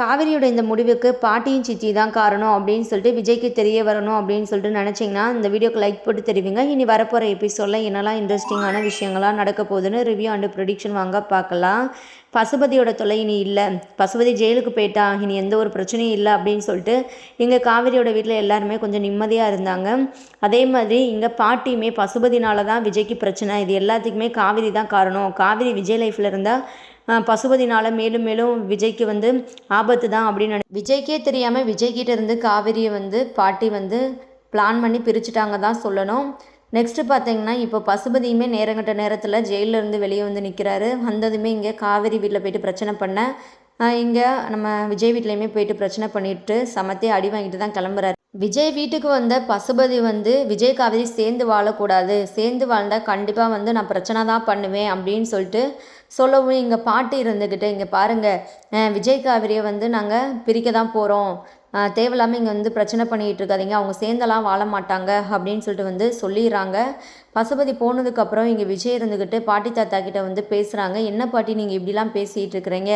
காவிரியோட இந்த முடிவுக்கு பாட்டியும் சித்தி தான் காரணம் அப்படின்னு சொல்லிட்டு விஜய்க்கு தெரிய வரணும் அப்படின்னு சொல்லிட்டு நினச்சிங்கன்னா இந்த வீடியோக்கு லைக் போட்டு தெரிவிங்க. இனி வரப்போகிற எபிசோடில் என்னெல்லாம் இன்ட்ரெஸ்டிங்கான விஷயங்கள்லாம் நடக்க போகுதுன்னு ரிவ்யூ அண்டு ப்ரொடிக்ஷன் வாங்க பார்க்கலாம். பசுபதியோட தொலை இனி இல்லை. பசுபதி ஜெயிலுக்கு போயிட்டா இனி எந்த ஒரு பிரச்சனையும் இல்லை அப்படின்னு சொல்லிட்டு இங்கே காவிரியோட வீட்டில் எல்லாருமே கொஞ்சம் நிம்மதியாக இருந்தாங்க. அதே மாதிரி இங்கே பாட்டியுமே பசுபதினால தான் விஜய்க்கு பிரச்சனை. இது எல்லாத்துக்குமே காவிரி தான் காரணம். காவிரி விஜய் லைஃப்பில் இருந்தால் பசுபதினால மேலும் மேலும் விஜய்க்கு வந்து ஆபத்து தான் அப்படின்னு விஜய்க்கே தெரியாமல் விஜய்கிட்ட இருந்து காவிரியை வந்து பாட்டி வந்து பிளான் பண்ணி பிரிச்சுட்டாங்க தான் சொல்லணும். நெக்ஸ்ட்டு பார்த்தீங்கன்னா இப்போ பசுபதியுமே நேரங்கட்ட நேரத்தில் ஜெயிலில் இருந்து வெளியே வந்து நிற்கிறாரு வந்ததுமே இங்கே காவேரி வீட்டில் போயிட்டு பிரச்சனை பண்ண இங்கே நம்ம விஜய் வீட்லேயுமே போயிட்டு பிரச்சனை பண்ணிட்டு சமத்தே அடி வாங்கிட்டு தான் கிளம்புறாரு. விஜய் வீட்டுக்கு வந்த பசுபதி வந்து விஜய் காவேரி சேர்ந்து வாழக்கூடாது. சேர்ந்து வாழ்ந்தால் கண்டிப்பாக வந்து நான் பிரச்சனை தான் பண்ணுவேன் அப்படின்னு சொல்லிட்டு சொல்லவும் இங்கே பாட்டி இருந்துக்கிட்டு இங்கே பாருங்கள் விஜய் காவிரியை வந்து நாங்கள் பிரிக்க தான் போகிறோம் தேவையில்லாமல் இங்கே வந்து பிரச்சனை பண்ணிகிட்டு இருக்காதீங்க. அவங்க சேர்ந்தெல்லாம் வாழ மாட்டாங்க அப்படின்னு சொல்லிட்டு வந்து சொல்லிடுறாங்க. பசுபதி போனதுக்கப்புறம் இங்கே விஜய் இருந்துக்கிட்டு பாட்டி தாத்தா கிட்ட வந்து பேசுகிறாங்க என்ன பாட்டி நீங்கள் இப்படிலாம் பேசிகிட்டு இருக்கிறீங்க?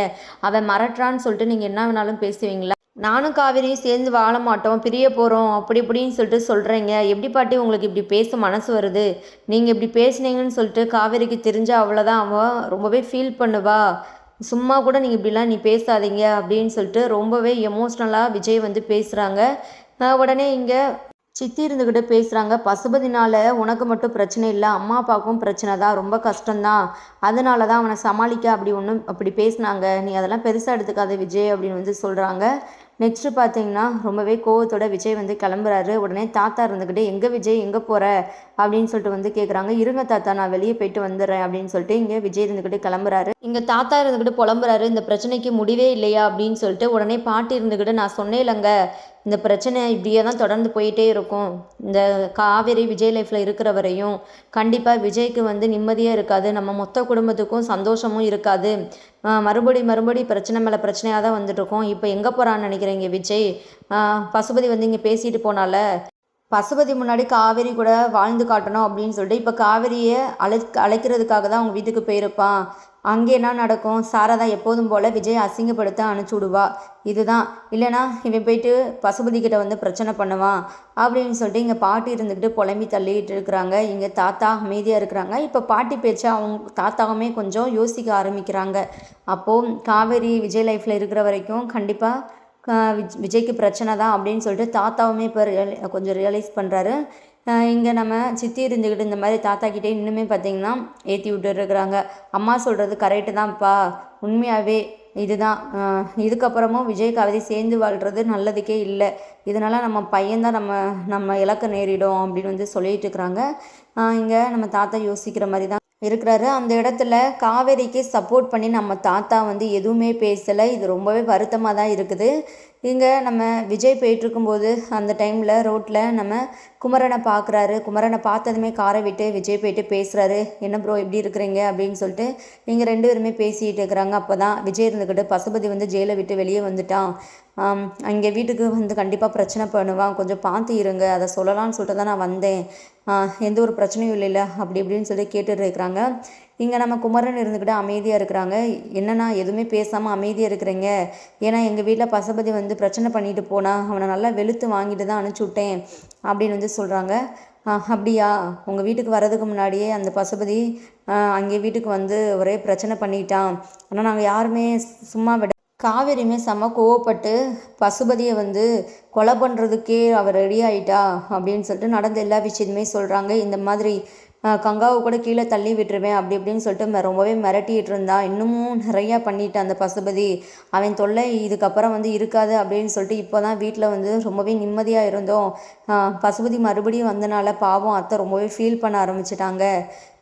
அவன் மறட்டுறான்னு சொல்லிட்டு நீங்கள் என்ன வேணாலும் பேசுவீங்களா? நானும் காவேரியும் சேர்ந்து வாழ மாட்டோம் பிரிய போகிறோம் அப்படி இப்படின்னு சொல்லிட்டு சொல்கிறீங்க எப்படி பாட்டி உங்களுக்கு இப்படி பேச மனசு வருது? நீங்கள் இப்படி பேசுனீங்கன்னு சொல்லிட்டு காவேரிக்கு தெரிஞ்சால் அவ்வளோதான் அவன் ரொம்பவே ஃபீல் பண்ணுவா. சும்மா கூட நீங்கள் இப்படிலாம் நீ பேசாதீங்க அப்படின்னு சொல்லிட்டு ரொம்பவே எமோஷ்னலாக விஜய் வந்து பேசுகிறாங்க உடனே இங்கே சித்தி இருந்துக்கிட்டு பேசுகிறாங்க பசுபதினால் உனக்கு மட்டும் பிரச்சனை இல்லை அம்மா அப்பாவுக்கும் பிரச்சனை தான். ரொம்ப கஷ்டம்தான். அதனால தான் அவனை சமாளிக்க அப்படி ஒன்றும் அப்படி பேசினாங்க. நீ அதெல்லாம் பெருசாக எடுத்துக்காத விஜய் அப்படின்னு வந்து சொல்கிறாங்க நெக்ஸ்ட்டு பார்த்தீங்கன்னா ரொம்பவே கோவத்தோட விஜய் வந்து கிளம்புறாரு. உடனே தாத்தா இருந்துக்கிட்டு எங்கே விஜய்? எங்கே போகிற அப்படின்னு சொல்லிட்டு வந்து கேட்குறாங்க இருங்க தாத்தா நான் வெளியே போயிட்டு வந்துடுறேன் அப்படின்னு சொல்லிட்டு இங்கே விஜய் இருந்துக்கிட்டு கிளம்புறாரு. இங்கே தாத்தா இருந்துக்கிட்டு புலம்புறாரு. இந்த பிரச்சனைக்கு முடிவே இல்லையா? அப்படின்னு சொல்லிட்டு உடனே பாட்டி இருந்துக்கிட்டு நான் சொன்னேன்லங்க இந்த பிரச்சனை இப்படியே தான் தொடர்ந்து போயிட்டே இருக்கும். இந்த காவேரி விஜய் லைஃப்பில் இருக்கிற வரையும் கண்டிப்பாக விஜய்க்கு வந்து நிம்மதியாக இருக்காது. நம்ம மொத்த குடும்பத்துக்கும் சந்தோஷமும் இருக்காது. மறுபடி மறுபடி பிரச்சனை மேலே பிரச்சனையாக தான் வந்துட்டுருக்கோம் இப்போ எங்கே போகிறான்னு நினைக்கிறீங்க விஜய்? பசுபதி வந்து இங்கே பேசிட்டு போனால பசுபதி முன்னாடி காவேரி கூட வாழ்ந்து காட்டணும் அப்படின்னு சொல்லிட்டு இப்போ காவேரியை அழை அழைக்கிறதுக்காக தான் அவங்க வீட்டுக்கு போயிருப்பான் அங்கே என்ன நடக்கும்? சாரதா எப்போதும் போல் விஜய் அசிங்கப்படுத்த அனுப்பிச்சி விடுவா. இதுதான். இல்லைனா இவன் போயிட்டு பசுபதி கிட்ட வந்து பிரச்சனை பண்ணுவான் அப்படின்னு சொல்லிட்டு இங்கே பாட்டி இருந்துக்கிட்டு புலம்பி தள்ளிக்கிட்டு இருக்கிறாங்க. இங்கே தாத்தா அமைதியாக இருக்கிறாங்க. இப்போ பாட்டி பேச்சை அவங்க தாத்தாவுமே கொஞ்சம் யோசிக்க ஆரம்பிக்கிறாங்க. அப்போது காவேரி விஜய் லைஃப்பில் இருக்கிற வரைக்கும் கண்டிப்பாக விஜய்க்கு பிரச்சனை தான் அப்படின்னு சொல்லிட்டு தாத்தாவுமே இப்போ கொஞ்சம் ரியலைஸ் பண்ணுறாரு இங்கே நம்ம சித்தி இருந்துக்கிட்டு இந்த மாதிரி தாத்தா கிட்டே இன்னுமே பார்த்தீங்கன்னா ஏற்றி விட்டுருக்குறாங்க. அம்மா சொல்கிறது கரெக்டு தான்ப்பா. உண்மையாகவே இதுதான். இதுக்கப்புறமும் விஜய் கவிதை சேர்ந்து வாழ்கிறது நல்லதுக்கே இல்லை. இதனால் நம்ம பையன்தான் நம்ம நம்ம இலக்க நேரிடும் அப்படின்னு வந்து சொல்லிட்டு இருக்கிறாங்க. இங்கே நம்ம தாத்தா யோசிக்கிற மாதிரி தான் இருக்கிறாரு. அந்த இடத்துல காவேரிக்கு சப்போர்ட் பண்ணி நம்ம தாத்தா வந்து எதுவுமே பேசலை. இது ரொம்பவே வருத்தமாக தான் இருக்குது. இங்கே நம்ம விஜய் போயிட்டுருக்கும்போது அந்த டைமில் ரோட்டில் நம்ம குமரனை பார்க்குறாரு குமரனை பார்த்ததுமே காரை விட்டு விஜய் போயிட்டு பேசுகிறாரு என்ன ப்ரோ எப்படி இருக்கிறீங்க? அப்படின்னு சொல்லிட்டு நீங்கள் ரெண்டு பேருமே பேசிகிட்டு இருக்கிறாங்க. அப்போ தான் விஜய் இருந்துக்கிட்டு பசுபதி வந்து ஜெயிலை விட்டு வெளியே வந்துட்டான். அங்கே வீட்டுக்கு வந்து கண்டிப்பாக பிரச்சனை பண்ணுவான் கொஞ்சம் பார்த்து இருங்க அதை சொல்லலாம்னு சொல்லிட்டு தான் நான் வந்தேன். எந்த ஒரு பிரச்சனையும் இல்லைல்ல அப்படி இப்படின்னு சொல்லி கேட்டுட்டு இருக்கிறாங்க. இங்கே நம்ம குமரன் இருந்துக்கிட்டு அமைதியாக இருக்கிறாங்க. என்னன்னா எதுவுமே பேசாமல் அமைதியாக இருக்கிறீங்க? ஏன்னா எங்கள் வீட்டில் பசுபதி வந்து பிரச்சனை பண்ணிட்டு போனால் அவனை நல்லா வெளுத்து வாங்கிட்டு தான் அனுப்பிச்சி விட்டேன் அப்படின்னு வந்து சொல்கிறாங்க அப்படியா? உங்கள் வீட்டுக்கு வர்றதுக்கு முன்னாடியே அந்த பசுபதி அங்கே வீட்டுக்கு வந்து ஒரே பிரச்சனை பண்ணிட்டான். ஆனால் நாங்கள் யாருமே சும்மா விட காவேரியுமே செம்ம கோவப்பட்டு பசுபதியை வந்து கொலை பண்ணுறதுக்கே அவர் ரெடி ஆகிட்டா அப்படின்னு சொல்லிட்டு நடந்த எல்லா விஷயத்தையுமே சொல்கிறாங்க இந்த மாதிரி கங்காவை கூட கீழே தள்ளி விட்டுருவேன் அப்படி இப்படின்னு சொல்லிட்டு ரொம்பவே மிரட்டிகிட்டு இருந்தான் இன்னமும் நிறையா பண்ணிட்டான் அந்த பசுபதி. அவன் தொல்லை இதுக்கப்புறம் வந்து இருக்காது அப்படின்னு சொல்லிட்டு இப்போ தான் வீட்டில் வந்து ரொம்பவே நிம்மதியாக இருந்தோம். பசுபதி மறுபடியும் வந்தனால பாவம் அத்தை ரொம்பவே ஃபீல் பண்ண ஆரம்பிச்சிட்டாங்க.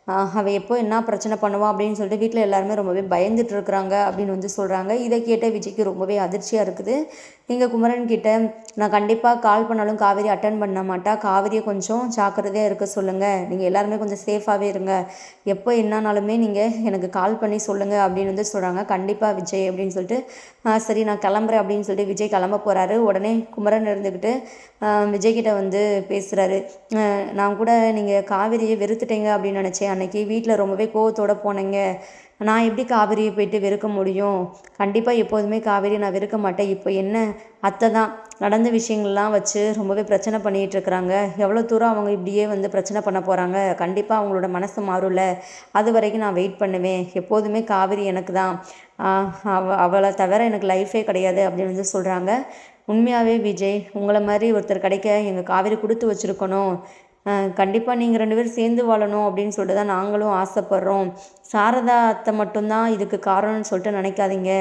அவள் எப்போ என்ன பிரச்சனை பண்ணுவான் அப்படின்னு சொல்லிட்டு வீட்டில் எல்லாருமே ரொம்பவே பயந்துட்டு இருக்கிறாங்க அப்படின்னு வந்து சொல்கிறாங்க இதை கேட்ட விஜய்க்கு ரொம்பவே அதிர்ச்சியாக இருக்குது. நீங்கள் குமரன் கிட்ட நான் கண்டிப்பாக கால் பண்ணாலும் காவேரி அட்டன் பண்ண மாட்டா. காவேரியை கொஞ்சம் ஜாக்கிரதையாக இருக்க சொல்லுங்கள் நீங்கள் எல்லாருமே கொஞ்சம் சேஃபாகவே இருங்க. எப்போ என்னானாலுமே நீங்கள் எனக்கு கால் பண்ணி சொல்லுங்கள் அப்படின்னு வந்து சொல்கிறாங்க கண்டிப்பாக விஜய் அப்படின்னு சொல்லிட்டு சரி நான் கிளம்புறேன் அப்படின்னு சொல்லிட்டு விஜய் கிளம்ப போகிறாரு உடனே குமரன் இருந்துக்கிட்டு விஜய்கிட்ட வந்து பேசுகிறாரு நான் கூட நீங்கள் காவேரியை வெறுத்துட்டீங்க அப்படின்னு நினச்சேன். அன்னைக்கு வீட்டில் ரொம்பவே கோவத்தோடு போனீங்க. நான் எப்படி காவேரியை போயிட்டு வெறுக்க முடியும்? கண்டிப்பாக எப்போதுமே காவேரி நான் வெறுக்க மாட்டேன். இப்போ என்ன? அத்தை தான். நடந்த விஷயங்கள்லாம் வச்சு ரொம்பவே பிரச்சனை பண்ணிகிட்டு இருக்கிறாங்க. எவ்வளோ தூரம் அவங்க இப்படியே வந்து பிரச்சனை பண்ண போகிறாங்க கண்டிப்பாக அவங்களோட மனசு மாறும்ல. அது வரைக்கும் நான் வெயிட் பண்ணுவேன். எப்போதுமே காவேரி எனக்கு தான். அவ அவளை தவிர எனக்கு லைஃபே கிடையாது அப்படின்னு வந்து சொல்கிறாங்க உண்மையாகவே விஜய் உங்களை மாதிரி ஒருத்தர் கிடைக்க எங்கள் காவேரி கொடுத்து வச்சுருக்கணும். கண்டிப்பாக நீங்கள் ரெண்டு பேரும் சேர்ந்து வாழணும் அப்படின்னு சொல்லிட்டு தான் நாங்களும் ஆசைப்பட்றோம். சாரதா அத்தை மட்டும்தான் இதுக்கு காரணம்னு சொல்லிட்டு நினைக்காதீங்க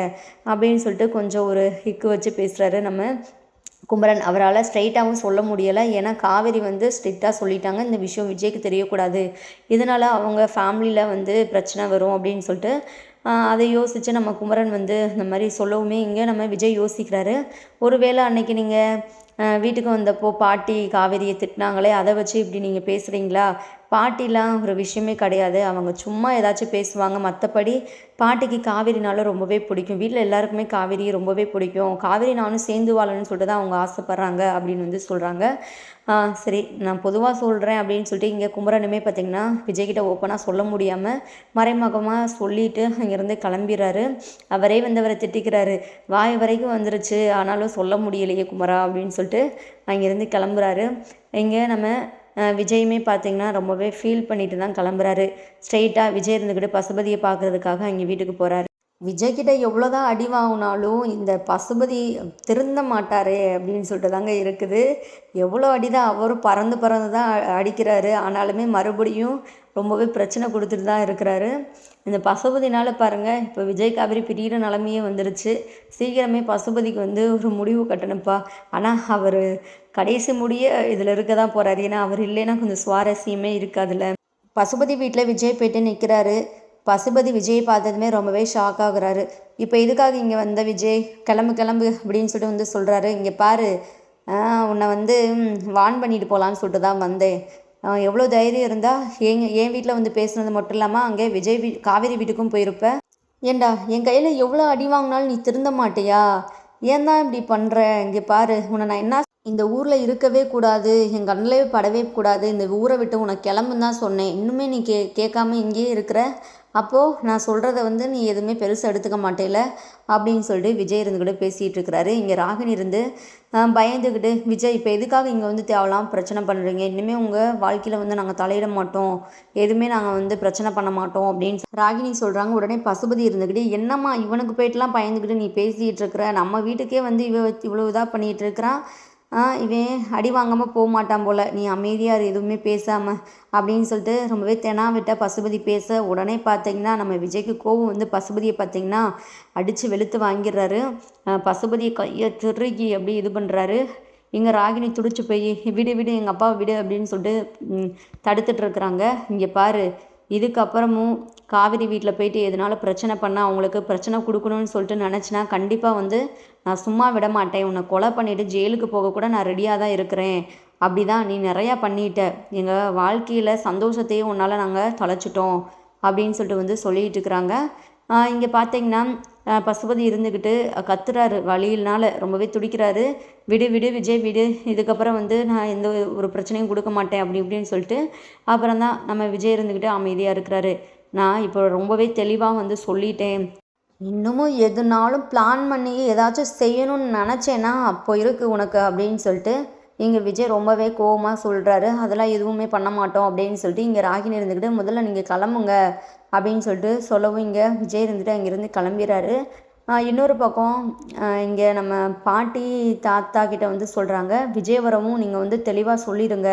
அப்படின்னு சொல்லிட்டு கொஞ்சம் ஒரு ஹிக்கு வச்சு பேசுகிறாரு நம்ம குமரன். அவரால் ஸ்ட்ரைட்டாகவும் சொல்ல முடியலை. ஏன்னா காவேரி வந்து ஸ்ட்ரிக்டாக சொல்லிட்டாங்க. இந்த விஷயம் விஜய்க்கு தெரியக்கூடாது. இதனால் அவங்க ஃபேமிலியில் வந்து பிரச்சனை வரும் அப்படின்னு சொல்லிட்டு அதை யோசித்து நம்ம குமரன் வந்து இந்த மாதிரி சொல்லவுமே இங்கே நம்ம விஜய் யோசிக்கிறாரு. ஒருவேளை அன்னைக்கு நீங்கள் வீட்டுக்கு வந்தப்போ பாட்டி காவேரியை திட்டினாங்களே அதை வச்சு இப்படி நீங்கள் பேசுகிறீங்களா பாட்டிலாம் ஒரு விஷயமே கிடையாது. அவங்க சும்மா ஏதாச்சும் பேசுவாங்க. மற்றபடி பாட்டிக்கு காவேரினாலும் ரொம்பவே பிடிக்கும். வீட்டில் எல்லாருக்குமே காவேரி ரொம்பவே பிடிக்கும். காவேரி நானும் சேர்ந்து வாழணும்னு சொல்லிட்டு தான் அவங்க ஆசைப்பட்றாங்க அப்படின்னு வந்து சொல்கிறாங்க சரி நான் பொதுவாக சொல்கிறேன் அப்படின்னு சொல்லிட்டு இங்கே குமரனுமே பார்த்திங்கன்னா விஜய்கிட்ட ஓப்பனாக சொல்ல முடியாமல் மறைமுகமாக சொல்லிவிட்டு அங்கேருந்து கிளம்பிடுறாரு. அவரே வந்து அவரை திட்டிக்கிறாரு. வாய் வரைக்கும் வந்துருச்சு. ஆனாலும் சொல்ல முடியலையே குமரா அப்படின்னு சொல்லிட்டு அங்கேருந்து கிளம்புறாரு. இங்கே நம்ம விஜயுமே பார்த்திங்கன்னா ரொம்பவே ஃபீல் பண்ணிட்டு தான் கிளம்புறாரு. ஸ்ட்ரெயிட்டாக விஜய் இருந்துக்கிட்டு பசுபதியை பார்க்குறதுக்காக அங்கே வீட்டுக்கு போகிறாரு விஜய்கிட்ட எவ்வளோ தான் அடி வாங்கினாலும் இந்த பசுபதி திருந்த மாட்டாரே அப்படின்னு சொல்லிட்டு தாங்க இருக்குது. எவ்வளோ அடி தான் அவரும் பறந்து பறந்து தான் அடிக்கிறாரு. ஆனாலுமே மறுபடியும் ரொம்பவே பிரச்சனை கொடுத்துட்டு தான் இருக்கிறாரு. இந்த பசுபதினால் பாருங்கள் இப்போ விஜய் காவிரி பிரியிற நிலமையே வந்துருச்சு. சீக்கிரமே பசுபதிக்கு வந்து ஒரு முடிவு கட்டணும்ப்பா. ஆனால் அவர் கடைசி முடிய இதில் இருக்க தான் போகிறாரு ஏன்னா அவர் இல்லைன்னா கொஞ்சம் சுவாரஸ்யமே இருக்காதுல்ல. பசுபதி வீட்டில் விஜய் போயிட்டு நிற்கிறாரு பசுபதி விஜய் பார்த்ததுமே ரொம்பவே ஷாக் ஆகுறாரு. இப்போ எதுக்காக இங்கே வந்த விஜய்? கிளம்பு கிளம்பு அப்படின்னு சொல்லிட்டு வந்து சொல்கிறாரு இங்கே பாரு உன்னை வந்து வான் பண்ணிட்டு போகலான்னு சொல்லிட்டு தான் வந்தேன். எவ்வளோ தைரியம் இருந்தால் எங் என் வீட்டில் வந்து பேசுனது மட்டும் இல்லாமல் அங்கே விஜய் வீ காவேரி வீட்டுக்கும் போயிருப்ப. ஏண்டா என் கையில் எவ்வளோ அடி வாங்கினாலும் நீ திருந்த மாட்டியா? ஏன் தான் இப்படி பண்ணுற இங்கே பாரு உன்னை நான் என்ன இந்த ஊரில் இருக்கவே கூடாது என் கண்ணிலே படவே கூடாது இந்த ஊரை விட்டு உனக்கு கிளம்புன்னு தான் சொன்னேன். இன்னுமே நீ கே கேட்காம இங்கேயே இருக்கிற? அப்போது நான் சொல்கிறத வந்து நீ எதுவுமே பெருசாக எடுத்துக்க மாட்டேல அப்படின்னு சொல்லிட்டு விஜய் இருந்துக்கிட்டு பேசிகிட்டு இருக்கிறாரு. இங்கே ராகினி இருந்து பயந்துக்கிட்டு விஜய் இப்போ எதுக்காக இங்கே வந்து தேவலாம்? பிரச்சனை பண்ணுறீங்க இனிமேல் உங்கள் வாழ்க்கையில் வந்து நாங்கள் தலையிட மாட்டோம். எதுவுமே நாங்கள் வந்து பிரச்சனை பண்ண மாட்டோம். அப்படின்னு ராகினி சொல்கிறாங்க உடனே பசுபதி இருந்துக்கிட்டு என்னம்மா இவனுக்கு போயிட்டுலாம் பயந்துக்கிட்டு நீ பேசிகிட்டு இருக்கிற? நம்ம வீட்டுக்கே வந்து இவ இவ்வளோ இதாக பண்ணிகிட்டு இருக்கிறான். இவன் அடி வாங்காமல் போக மாட்டான் போல். நீ அமைதியாக எதுவுமே பேசாமல் அப்படின்னு சொல்லிட்டு ரொம்பவே தெனாவிட்ட பசுபதி பேச உடனே பார்த்தீங்கன்னா நம்ம விஜய்க்கு கோவம் வந்து பசுபதியை பார்த்தீங்கன்னா அடித்து வெளுத்து வாங்கிடுறாரு. பசுபதியை கையை திருகி அப்படி இது பண்ணுறாரு இங்கே ராகினி துடிச்சு போய் விடு விடு எங்கள் அப்பா விடு அப்படின்னு சொல்லிட்டு தடுத்துட்ருக்குறாங்க இங்கே பாரு இதுக்கப்புறமும் காவிரி வீட்டில் போயிட்டு எதனால பிரச்சனை பண்ணால் அவங்களுக்கு பிரச்சனை கொடுக்கணும்னு சொல்லிட்டு நினச்சினா கண்டிப்பாக வந்து நான் சும்மா விட மாட்டேன். உன்னை கொலை பண்ணிவிட்டு ஜெயிலுக்கு போக கூட நான் ரெடியாக தான் இருக்கிறேன். அப்படி தான் நீ நிறையா பண்ணிட்ட. எங்கள் வாழ்க்கையில் சந்தோஷத்தையே உன்னால் நாங்கள் தொலைச்சிட்டோம். அப்படின்னு சொல்லிட்டு வந்து சொல்லிகிட்டு இருக்கிறாங்க. இங்கே பார்த்தீங்கன்னா பசுபதி இருந்துக்கிட்டு கத்துறாரு. வழியினால ரொம்பவே துடிக்கிறாரு. விடு விடு விஜய் விடு. இதுக்கப்புறம் வந்து நான் எந்த ஒரு பிரச்சனையும் கொடுக்க மாட்டேன் அப்படி இப்படின்னு சொல்லிட்டு அப்புறம் தான் நம்ம விஜய் இருந்துக்கிட்டு அமைதியாக இருக்கிறாரு. நான் இப்போ ரொம்பவே தெளிவாக வந்து சொல்லிட்டேன். இன்னமும் எதுனாலும் பிளான் பண்ணி ஏதாச்சும் செய்யணும்னு நினச்சேன்னா அப்போ இருக்கு உனக்கு அப்படின்னு சொல்லிட்டு இங்கே விஜய் ரொம்பவே கோவமாக சொல்கிறாரு அதெல்லாம் எதுவுமே பண்ண மாட்டோம் அப்படின்னு சொல்லிட்டு இங்கே ராகினி இருந்துக்கிட்டு முதல்ல நீங்கள் கிளம்புங்க. அப்படின்னு சொல்லிட்டு சொல்லவும் இங்கே விஜய் இருந்துட்டு அங்கேருந்து கிளம்பிடுறாரு இன்னொரு பக்கம் இங்கே நம்ம பாட்டி தாத்தா கிட்ட வந்து சொல்கிறாங்க விஜயவரமும் நீங்கள் வந்து தெளிவாக சொல்லிடுங்க.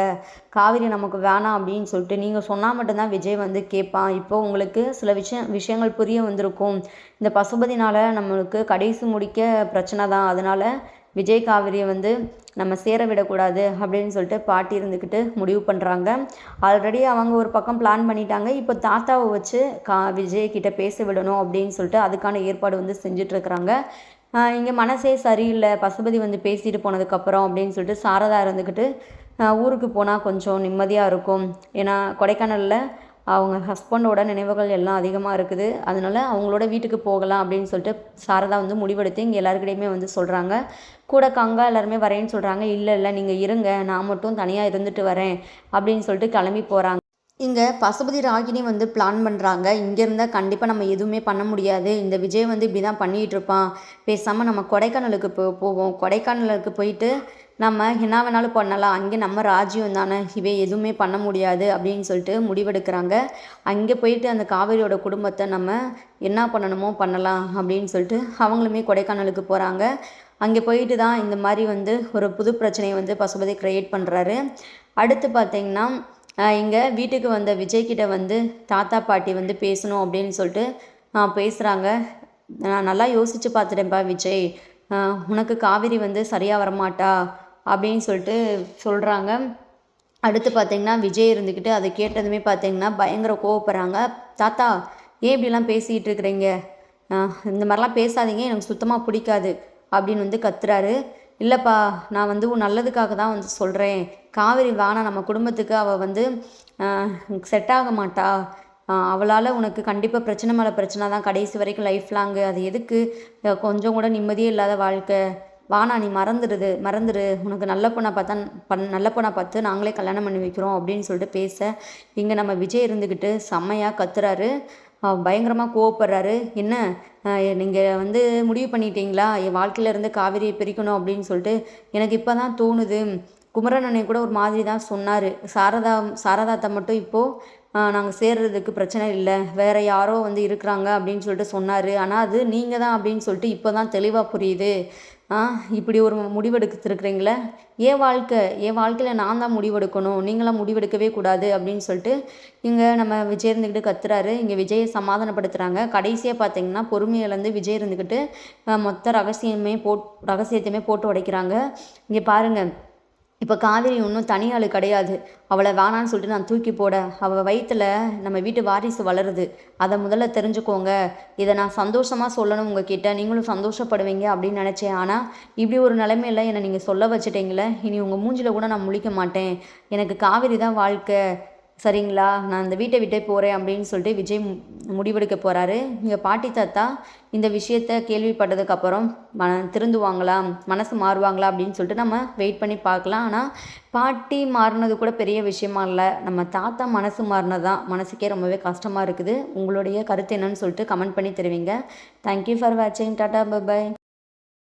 காவிரி நமக்கு வேணாம் அப்படின்னு சொல்லிட்டு. நீங்கள் சொன்னால் மட்டும்தான் விஜய் வந்து கேட்பான். இப்போ உங்களுக்கு சில விஷயம் விஷயங்கள் புரிய வந்திருக்கும். இந்த பசுபதினால் நம்மளுக்கு கடைசி முடிக்க பிரச்சனை தான் அதனால் விஜய் காவிரியை வந்து நம்ம சேர விடக்கூடாது அப்படின்னு சொல்லிட்டு பாட்டி இருந்துக்கிட்டு முடிவு பண்ணுறாங்க ஆல்ரெடி அவங்க ஒரு பக்கம் பிளான் பண்ணிட்டாங்க. இப்போ தாத்தாவை வச்சு கா விஜய் கிட்ட பேச விடணும் அப்படின்னு சொல்லிட்டு அதுக்கான ஏற்பாடு வந்து செஞ்சிட்ருக்குறாங்க இங்கே மனசே சரியில்லை. பசுபதி வந்து பேசிட்டு போனதுக்கப்புறம் அப்படின்னு சொல்லிட்டு சாரதா இருந்துக்கிட்டு ஊருக்கு போனால் கொஞ்சம் நிம்மதியாக இருக்கும். ஏன்னா கொடைக்கானலில் அவங்க ஹஸ்பண்டோட நினைவுகள் எல்லாம் அதிகமாக இருக்குது. அதனால் அவங்களோட வீட்டுக்கு போகலாம் அப்படின்னு சொல்லிட்டு சாரதா வந்து முடிவெடுத்து இங்கே எல்லாருக்கிட்டையுமே வந்து சொல்கிறாங்க கூட கங்கா எல்லாருமே வரேன்னு சொல்கிறாங்க இல்லை இல்லை நீங்கள் இருங்க. நான் மட்டும் தனியாக இருந்துட்டு வரேன் அப்படின்னு சொல்லிட்டு கிளம்பி போகிறாங்க இங்கே பசுபதி ராகினி வந்து பிளான் பண்ணுறாங்க இங்கே இருந்தால் கண்டிப்பாக நம்ம எதுவுமே பண்ண முடியாது. இந்த விஜய் வந்து இப்படி தான் பண்ணிகிட்ருப்பான் பேசாமல் நம்ம கொடைக்கானலுக்கு போ போவோம். கொடைக்கானலுக்கு போயிட்டு நம்ம என்ன வேணாலும் பண்ணலாம். அங்கே நம்ம ராஜ்யம் தானே. இவே எதுவுமே பண்ண முடியாது அப்படின்னு சொல்லிட்டு முடிவெடுக்கிறாங்க. அங்கே போயிட்டு அந்த காவேரியோட குடும்பத்தை நம்ம என்ன பண்ணணுமோ பண்ணலாம் அப்படின்னு சொல்லிட்டு அவங்களுமே கொடைக்கானலுக்கு போகிறாங்க அங்கே போயிட்டு தான் இந்த மாதிரி வந்து ஒரு புது பிரச்சனையை வந்து பசுபதி க்ரியேட் பண்ணுறாரு அடுத்து பார்த்திங்கன்னா இங்கே வீட்டுக்கு வந்த விஜய்கிட்ட வந்து தாத்தா பாட்டி வந்து பேசணும் அப்படின்னு சொல்லிட்டு பேசுகிறாங்க நான் நல்லா யோசித்து பார்த்துட்டேன்ப்பா விஜய். உனக்கு காவேரி வந்து சரியாக வரமாட்டா? அப்படின்னு சொல்லிட்டு சொல்கிறாங்க அடுத்து பார்த்திங்கன்னா விஜய் இருந்துக்கிட்டு அதை கேட்டதுமே பார்த்திங்கன்னா பயங்கர கோவப்படுறாங்க. தாத்தா ஏன் இப்படிலாம் பேசிகிட்டு இருக்கிறீங்க? இந்த மாதிரிலாம் பேசாதீங்க எனக்கு சுத்தமாக பிடிக்காது அப்படின்னு வந்து கத்துறாரு. இல்லைப்பா நான் வந்து உன் நல்லதுக்காக தான் வந்து சொல்கிறேன் காவேரி வானா நம்ம குடும்பத்துக்கு அவள் வந்து செட் ஆக மாட்டா. அவளால் உனக்கு கண்டிப்பாக பிரச்சனை மேலே பிரச்சனை தான். கடைசி வரைக்கும் லைஃப் லாங்கு அது எதுக்கு? கொஞ்சம் கூட நிம்மதியே இல்லாத வாழ்க்கை. வாணா நீ மறந்துடுது மறந்துடு. உனக்கு நல்ல பொண்ணை பார்த்தா பண் நல்ல பொண்ணை பார்த்து நாங்களே கல்யாணம் பண்ணி வைக்கிறோம் அப்படின்னு சொல்லிட்டு பேச இங்கே நம்ம விஜய் இருந்துக்கிட்டு செம்மையாக கத்துறாரு. பயங்கரமாக கோவப்படுறாரு. என்ன? நீங்கள் வந்து முடிவு பண்ணிட்டீங்களா? என் வாழ்க்கையிலேருந்து காவிரியை பிரிக்கணும் அப்படின்னு சொல்லிட்டு எனக்கு இப்போ தான் தோணுது. குமரன் அண்ணே கூட ஒரு மாதிரி தான் சொன்னார். சாரதா சாரதாத்தை மட்டும் இப்போது நாங்கள் சேர்றதுக்கு பிரச்சனை இல்லை. வேறு யாரோ வந்து இருக்கிறாங்க அப்படின்னு சொல்லிட்டு சொன்னார். ஆனால் அது நீங்கள் தான் அப்படின்னு சொல்லிட்டு இப்போ தான் தெளிவாக புரியுது. இப்படி ஒரு முடிவெடுத்துருக்குறீங்களே? என் வாழ்க்கை? என் வாழ்க்கையில் நான் தான் முடிவெடுக்கணும்? நீங்களாம் முடிவெடுக்கவே கூடாது அப்படின்னு சொல்லிட்டு இங்கே நம்ம விஜய் இருந்துக்கிட்டு கத்துறாரு. இங்கே விஜயை சமாதானப்படுத்துகிறாங்க கடைசியாக பார்த்தீங்கன்னா பொறுமையிலேருந்து விஜய் இருந்துக்கிட்டு மொத்த ரகசியமே போட் ரகசியத்தையுமே போட்டு உடைக்கிறாங்க. இங்கே பாருங்கள் இப்போ காவேரி ஒன்றும் தனி ஆள் கிடையாது. அவளை வேணான்னு சொல்லிட்டு நான் தூக்கி போட அவள் வயிற்றில் நம்ம வீட்டு வாரிசு வளருது. அதை முதல்ல தெரிஞ்சுக்கோங்க. இதை நான் சந்தோஷமாக சொல்லணும் உங்ககிட்ட. நீங்களும் சந்தோஷப்படுவீங்க அப்படின்னு நினச்சேன். ஆனால் இப்படி ஒரு நிலைமையில் என்னை நீங்கள் சொல்ல வச்சுட்டீங்களே இனி உங்கள் மூஞ்சில் கூட நான் முழிக்க மாட்டேன். எனக்கு காவேரி தான் வாழ்க்கை. சரிங்களா? நான் இந்த வீட்டை விட்டே போகிறேன் அப்படின்னு சொல்லிட்டு விஜய் முடிவெடுக்க போகிறாரு இங்கே பாட்டி தாத்தா இந்த விஷயத்த கேள்விப்பட்டதுக்கப்புறம் மன திருந்துவாங்களா? மனசு மாறுவாங்களா? அப்படின்னு சொல்லிட்டு நம்ம வெயிட் பண்ணி பார்க்கலாம். ஆனால் பாட்டி மாறினது கூட பெரிய விஷயமா இல்லை. நம்ம தாத்தா மனசு மாறினது? தான் மனசுக்கே ரொம்பவே கஷ்டமாக இருக்குது. உங்களுடைய கருத்து என்னன்னு சொல்லிட்டு கமெண்ட் பண்ணி தருவீங்க. தேங்க்யூ ஃபார் வாட்சிங் டாட்டா பபாய்